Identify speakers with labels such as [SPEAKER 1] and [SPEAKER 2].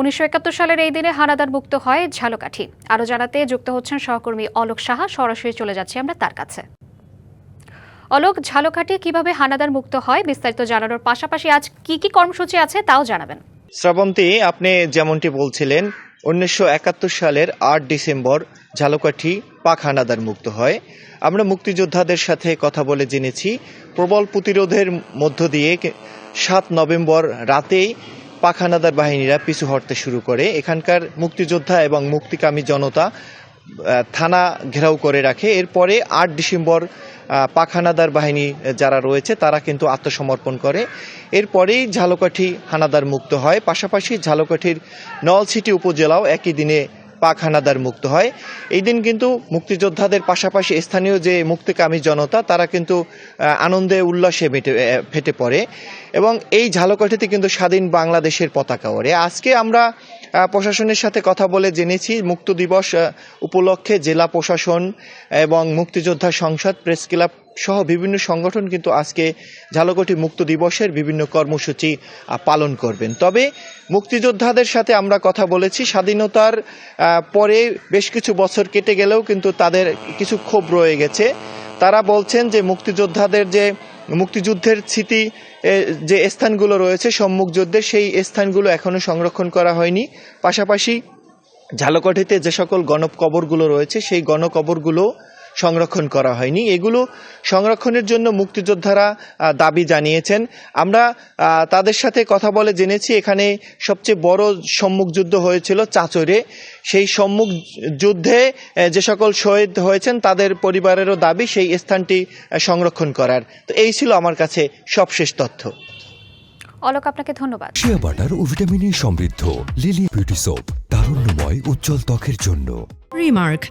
[SPEAKER 1] উনিশশো একাত্তর সালের এই দিনে হানাদার মুক্ত হয় ঝালকাঠি। আরও জানাতে যুক্ত হচ্ছেন সহকর্মী অলোক সাহা। সরাসরি চলে যাচ্ছি আমরা তার কাছে। অলোক, ঝালকাঠি কীভাবে হানাদার মুক্ত হয় বিস্তারিত জানানোর পাশাপাশি আজ কি কি কর্মসূচি আছে তাও জানাবেন।
[SPEAKER 2] শ্রাবন্তী, আপনি যেমনটি বলছিলেন, উনিশশো একাত্তর সালের আট ডিসেম্বর ঝালকাঠি পাক হানাদার মুক্ত হয়। আমরা মুক্তিযোদ্ধাদের সাথে কথা বলে জেনেছি, প্রবল প্রতিরোধের মধ্য দিয়ে সাত নভেম্বর রাতেই পাক হানাদার বাহিনীরা পিছু হটতে শুরু করে। এখানকার মুক্তিযোদ্ধা এবং মুক্তিকামী জনতা থানা ঘেরাও করে রাখে। এরপরে আট ডিসেম্বর পাখানাদার বাহিনী যারা রয়েছে, তারা কিন্তু আত্মসমর্পণ করে। এরপরেই ঝালকাঠি হানাদার মুক্ত হয়। পাশাপাশি ঝালকাঠির নলছিটি উপজেলাও একই দিনে পাক হানাদার মুক্ত হয়। এই দিন কিন্তু মুক্তিযোদ্ধাদের পাশাপাশি স্থানীয় যে মুক্তিকামী জনতা, তারা কিন্তু আনন্দে উল্লাসে ফেটে পড়ে। এবং এই ঝালকাঠিতে কিন্তু স্বাধীন বাংলাদেশের পতাকা ওড়ে। আজকে আমরা প্রশাসনের সাথে কথা বলে জেনেছি, মুক্ত দিবস উপলক্ষে জেলা প্রশাসন এবং মুক্তিযোদ্ধা সংসদ, প্রেস ক্লাব সহ বিভিন্ন সংগঠন কিন্তু আজকে ঝালকাঠি মুক্ত দিবসের বিভিন্ন কর্মসূচি পালন করবেন। তবে মুক্তিযোদ্ধাদের সাথে আমরা কথা বলেছি, স্বাধীনতার পরে বেশ কিছু বছর কেটে গেলেও কিন্তু তাদের কিছু ক্ষোভ রয়ে গেছে। তারা বলছেন যে মুক্তিযোদ্ধাদের যে মুক্তিযুদ্ধের স্মৃতি যে স্থানগুলো রয়েছে সম্মুখ যুদ্ধের সেই স্থানগুলো এখনও সংরক্ষণ করা হয়নি। পাশাপাশি ঝালকাঠিতে যে সকল গণকবরগুলো রয়েছে, সেই গণকবরগুলো সংরক্ষণ করা হয়নি। এগুলো সংরক্ষণের জন্য মুক্তিযোদ্ধারা দাবি জানিয়েছেন। আমরা তাদের সাথে কথা বলে জেনেছি। এখানে সবচেয়ে বড় সম্মুখ যুদ্ধ হয়েছিল চাচরে। সেই সম্মুখ যুদ্ধে যে সকল শহীদ হয়েছেন তাদের পরিবারেরও দাবি সেই স্থানটি সংরক্ষণ করার। তো এই ছিল আমার কাছে সবশেষ তথ্য।
[SPEAKER 1] অলোক আপনাকে ধন্যবাদ।
[SPEAKER 3] শিয়া বাটার ও ভিটামিন সমৃদ্ধ। লিলি বিউটি সোপ তারুণ্যময় উজ্জ্বল ত্বকের জন্য।
[SPEAKER 4] রিমার্ক